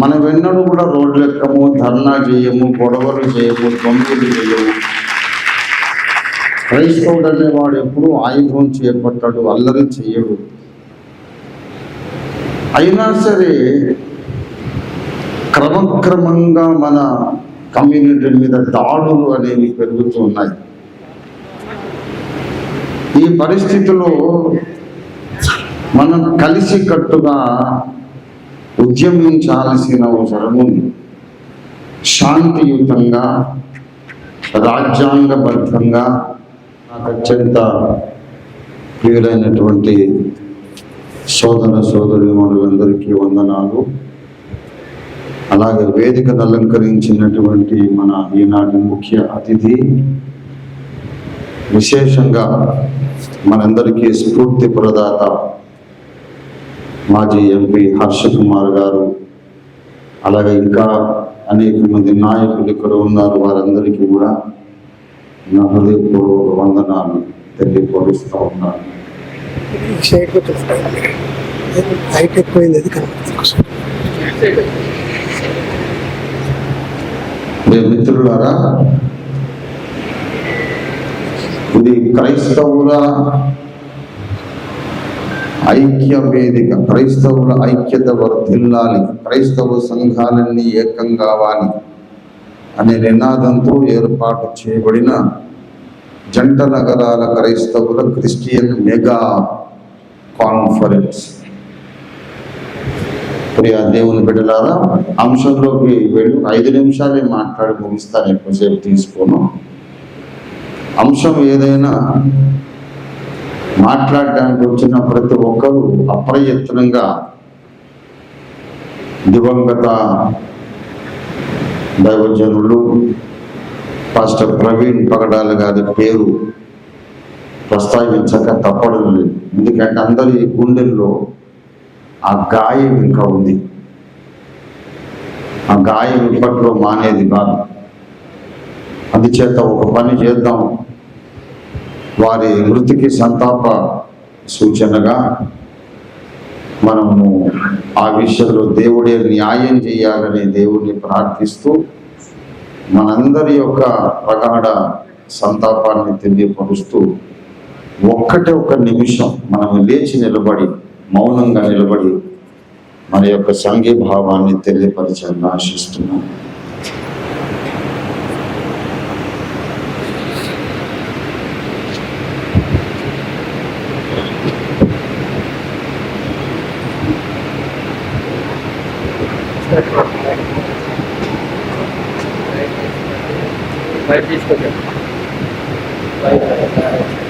మనం ఎన్నడూ కూడా రోడ్లు ఎక్కము ధర్నా చేయము గొడవలు చేయము దొంగలు చేయము. క్రైస్తవుడు అనేవాడు ఎప్పుడు ఆయుధం చేపట్టాడు అల్లరి చేయడు. అయినా సరే క్రమక్రమంగా మన కమ్యూనిటీ మీద దాడులు అనేవి పెరుగుతూ ఉన్నాయి. ఈ పరిస్థితిలో మనం కలిసి కట్టుగా ఉద్యమించాల్సిన అవసరం ఉంది శాంతియుతంగా రాజ్యాంగబద్ధంగా నాకు అత్యంత ప్రియులైనటువంటి సోదర సోదరి మనులందరికీ వందనాలు. అలాగే వేదికను అలంకరించినటువంటి మన ఈనాటి ముఖ్య అతిథి విశేషంగా మనందరికీ స్ఫూర్తి ప్రదాత మాజీ ఎంపీ హర్ష కుమార్ గారు అలాగే ఇంకా అనేక మంది నాయకులు ఇక్కడ ఉన్నారు. వారందరికీ కూడా నా హృదయపూర్వక వందనాలు తెలియపరుస్తూ ఉన్నాను. మిత్రులారా ఇది క్రైస్తవుల ఐక్య వేదిక క్రైస్తవుల ఐక్యత వర్ధిల్లాలి క్రైస్తవ సంఘాలన్నీ ఏకం కావాలి అనే నినాదంతో ఏర్పాటు చేయబడిన జంట నగరాల క్రైస్తవుల క్రిస్టియన్ మెగా కాన్ఫరెన్స్. ప్రియా దేవుని బిడ్డలారా అంశంలోకి వెళ్ళి. ఐదు నిమిషాలే మాట్లాడి ముగిస్తాను ఎక్కువసేపు తీసుకోను. అంశం ఏదైనా మాట్లాడడానికి వచ్చిన ప్రతి ఒక్కరూ అప్రయత్నంగా దివంగత దైవజనులు పాస్టర్ ప్రవీణ్ పగడాల గారి పేరు ప్రస్తావించక తప్పడం లేదు. ఎందుకంటే అందరి గుండెల్లో ఆ గాయం ఇంకా ఉంది. ఆ గాయం ఇప్పట్లో మానేది కాదు. అందుచేత ఒక పని చేద్దాం. వారి మృతికి సంతాప సూచనగా మనము ఆ విషయంలో దేవుడే న్యాయం చేయాలని దేవుడిని ప్రార్థిస్తూ మనందరి యొక్క ప్రగాఢ సంతాపాన్ని తెలియపరుస్తూ ఒక్కటే ఒక నిమిషం మనం లేచి నిలబడి మౌనంగా నిలబడి మన యొక్క సంఘీభావాన్ని తెలియపరచాలని ఆశిస్తున్నాం. Vai, bispo. Vai, vai, vai.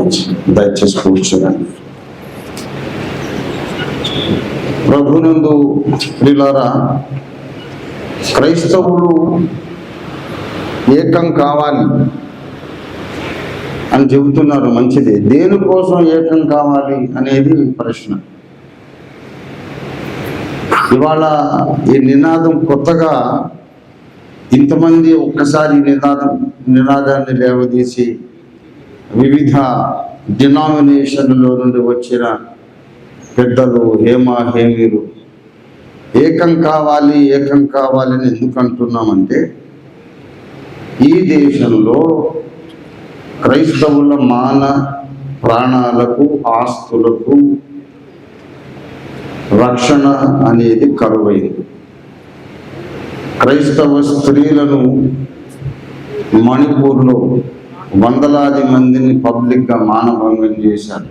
Much దయచేసి కూర్చోండి. ప్రభునందు ప్రిలారా క్రైస్తవులు ఏకం కావాలి అని చెబుతున్నారు మంచిది. దేనికోసం ఏకం కావాలి అనేది ప్రశ్న. ఇవాళ ఈ నినాదం కొత్తగా ఇంతమంది ఒక్కసారి నినాదం నినాదాన్ని లేవదీసి వివిధ డినామినేషన్లో నుండి వచ్చిన పెద్దలు హేమ హేమీలు ఏకం కావాలి ఏకం కావాలని ఎందుకు అంటున్నామంటే ఈ దేశంలో క్రైస్తవుల మాన ప్రాణాలకు ఆస్తులకు రక్షణ అనేది కరువైంది. క్రైస్తవ స్త్రీలను మణిపూర్లో వందలాది మందిని పబ్లిక్గా మానభంగం చేశారు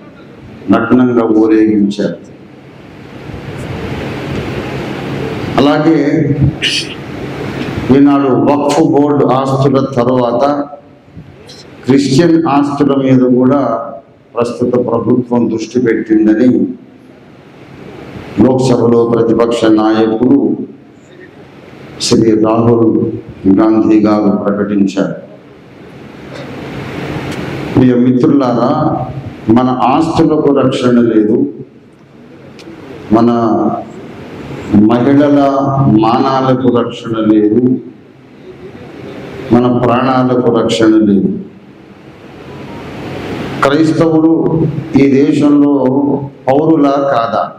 నగ్నంగా ఊరేగించారు. అలాగే ఈనాడు వక్ఫ్ బోర్డు ఆస్తుల తరువాత క్రిస్టియన్ ఆస్తుల మీద కూడా ప్రస్తుత ప్రభుత్వం దృష్టి పెట్టిందని లోక్సభలో ప్రతిపక్ష నాయకులు శ్రీ రాహుల్ గాంధీ గారు ప్రకటించారు. ప్రియ మిత్రులారా మన ఆస్తులకు రక్షణ లేదు. మన మహిళల మానాలకు రక్షణ లేదు. మన ప్రాణాలకు రక్షణ లేదు. క్రైస్తవులు ఈ దేశంలో పౌరులా కాదా?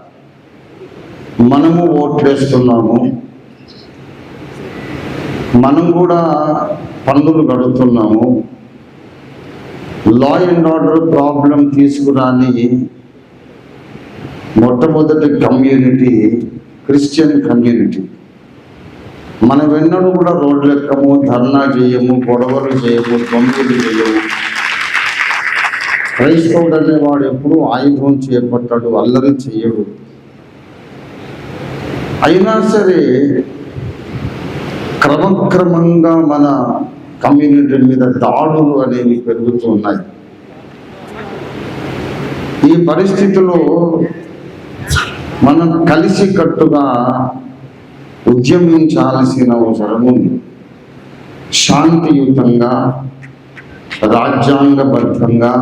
మనము ఓట్లేస్తున్నాము. మనం కూడా పన్నులు గడుతున్నాము లా అండ్ ఆర్డర్ ప్రాబ్లం తీసుకురాని మొట్టమొదటి కమ్యూనిటీ క్రిస్టియన్ కమ్యూనిటీ మనం ఎన్నడూ కూడా రోడ్లు ఎక్కము ధర్నా చేయము గొడవలు చేయము దొంగలు చేయము. క్రైస్తవుడు అనేవాడు ఎప్పుడు ఆయుధం చేపట్టాడు అల్లరి చేయడు. అయినా సరే క్రమక్రమంగా మన కమ్యూనిటీ మీద దాడులు అనేవి పెరుగుతూ ఉన్నాయి. ఈ పరిస్థితిలో మనం కలిసి కట్టుగా ఉద్యమించాల్సిన అవసరం ఉంది. శాంతియుతంగా రాజ్యాంగబద్ధంగా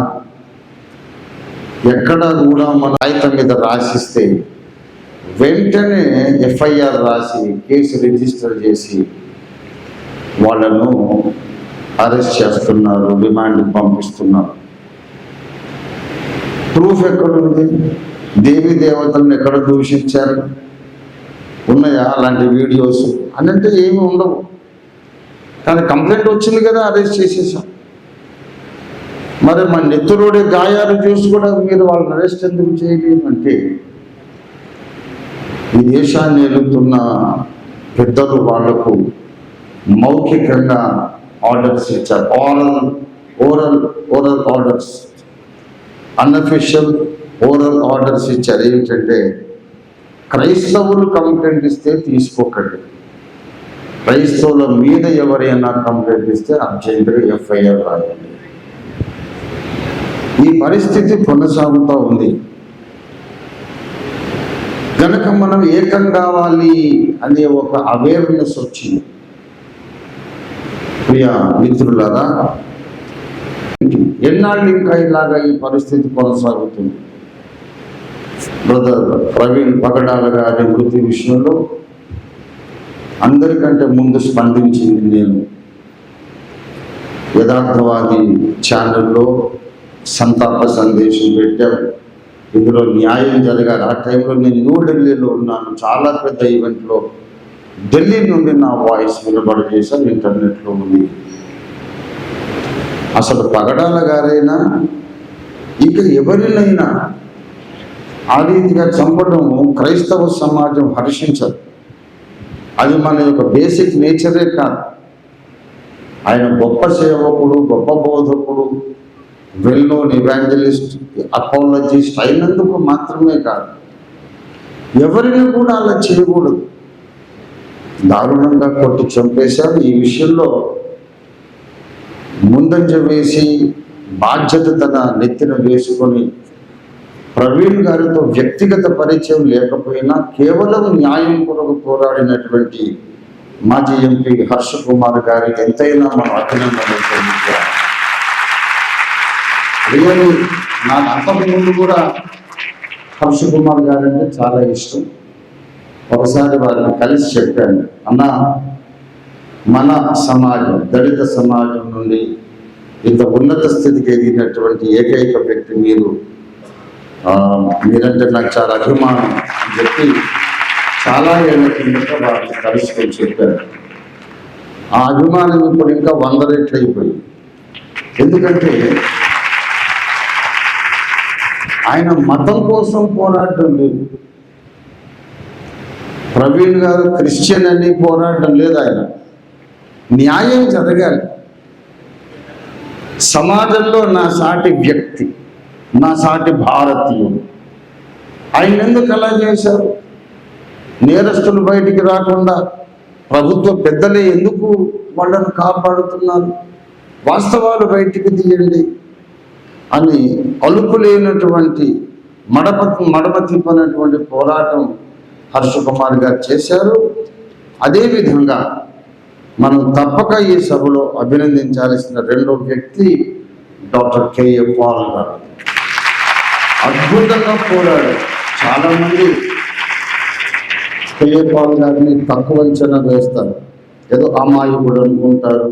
ఎక్కడ కూడా మన కాగితం మీద రాసిస్తే వెంటనే ఎఫ్ఐఆర్ రాసి కేసు రిజిస్టర్ చేసి వాళ్ళను అరెస్ట్ చేస్తున్నారు రిమాండ్ పంపిస్తున్నారు. ప్రూఫ్ ఎక్కడుంది? దేవి దేవతలను ఎక్కడ దూషించారు? ఉన్నాయా అలాంటి వీడియోస్? అని అంటే ఏమి ఉండవు. కానీ కంప్లైంట్ వచ్చింది కదా అరెస్ట్ చేసేసాం. మరి మన నెత్తురుడి గాయాలు చూసి కూడా మీరు వాళ్ళని అరెస్ట్ ఎందుకు చేయలేదు అంటే ఈ దేశాన్ని ఎలుగుతున్న పెద్దలు వాళ్ళకు మౌఖికంగా ఆర్డర్స్ ఇచ్చారు oral oral oral orders unofficial oral orders ఇచ్చారు ఏమిటంటే క్రైస్తవులు కంప్లైంట్ ఇస్తే తీసుకోకండి. క్రైస్తవుల మీద ఎవరైనా కంప్లైంట్ ఇస్తే అర్జెంటుగా ఎఫ్ఐఆర్ రాయండి ఈ పరిస్థితి కొనసాగుతూ ఉంది. కనుక మనం ఏకం కావాలి అనే ఒక అవేర్నెస్ వచ్చింది. ప్రియ మిత్రులారా ఎన్నాళ్ళు ఇంకా ఇలాగా ఈ పరిస్థితి కొనసాగుతుంది? బ్రదర్ ప్రవీణ్ పగడాల గారి మృతి విషయంలో అందరికంటే ముందు స్పందించింది నేను. యథార్థవాది ఛానల్లో సంతాప సందేశం పెట్టాం. ఇందులో న్యాయం జరగాలి. ఆ టైంలో నేను న్యూఢిల్లీలో ఉన్నాను. చాలా పెద్ద ఈవెంట్లో ఢిల్లీ నుండి నా వాయిస్ వినబడి చేశాను ఇంటర్నెట్లో ఉంది. అసలు పగడాల గారైనా ఇక ఎవరినైనా ఆ రీతిగా చంపడం క్రైస్తవ సమాజం హర్షించదు. అది మన యొక్క బేసిక్ నేచరే కాదు. ఆయన గొప్ప సేవకుడు గొప్ప బోధకుడు వెల్ నోన్ ఇవాంజలిస్ట్ అపాలజిస్ట్ అయినందుకు మాత్రమే కాదు. ఎవరిని కూడా అలా చేయకూడదు. దారుణంగా కొట్టి చంపేశారు. ఈ విషయంలో ముందంజ వేసి బాధ్యత తన నెత్తిన వేసుకొని ప్రవీణ్ గారితో వ్యక్తిగత పరిచయం లేకపోయినా కేవలం న్యాయం కొరకు పోరాడినటువంటి మాజీ ఎంపీ హర్ష కుమార్ గారి ఎంతైనా మనం అభినందనలు తెలియజేయాలి. రియల్లీ నాకు అంతకుముందు కూడా హర్ష కుమార్ గారంటే చాలా ఇష్టం. ఒకసారి వారిని కలిసి చెప్పాను అన్న మన సమాజం దళిత సమాజం నుండి ఇంత ఉన్నత స్థితికి ఎదిగినటువంటి ఏకైక వ్యక్తి మీరు. మీరంటే నాకు చాలా అభిమానం అని చెప్పి చాలా ఏళ్ళ కిందట వారిని కలుసుకొని చెప్పారు ఆ అభిమానం ఇప్పుడు ఇంకా వంద రెట్లు అయిపోయింది. ఎందుకంటే ఆయన మతం కోసం పోరాడటం లేదు. ప్రవీణ్ గారు క్రిస్టియన్ అని పోరాటం లేదు ఆయన. న్యాయం జరగాలి. సమాజంలో నా సాటి వ్యక్తి నా సాటి భారతీయుడు ఆయన ఎందుకు అలా చేశారు? నేరస్తులు బయటికి రాకుండా ప్రభుత్వ పెద్దలే ఎందుకు వాళ్ళను కాపాడుతున్నారు? వాస్తవాలు బయటికి తీయండి అని అలుపు లేనటువంటి మడప మడమ తిప్పనటువంటి పోరాటం హర్ష కుమార్ గారు చేశారు. అదేవిధంగా మనం తప్పక ఈ సభలో అభినందించాల్సిన రెండో వ్యక్తి డాక్టర్ కేఏ పాల్ గారు. అద్భుతంగా పోరాడు చాలామంది కేఏ పాల్ గారిని తక్కువ అంచనా వేస్తారు. ఏదో అమాయకుడు అనుకుంటారు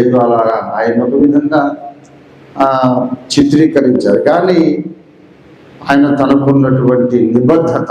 ఏదో అలాగా ఆయన ఒక విధంగా చిత్రీకరించారు. కానీ ఆయన తనకున్నటువంటి నిబద్ధత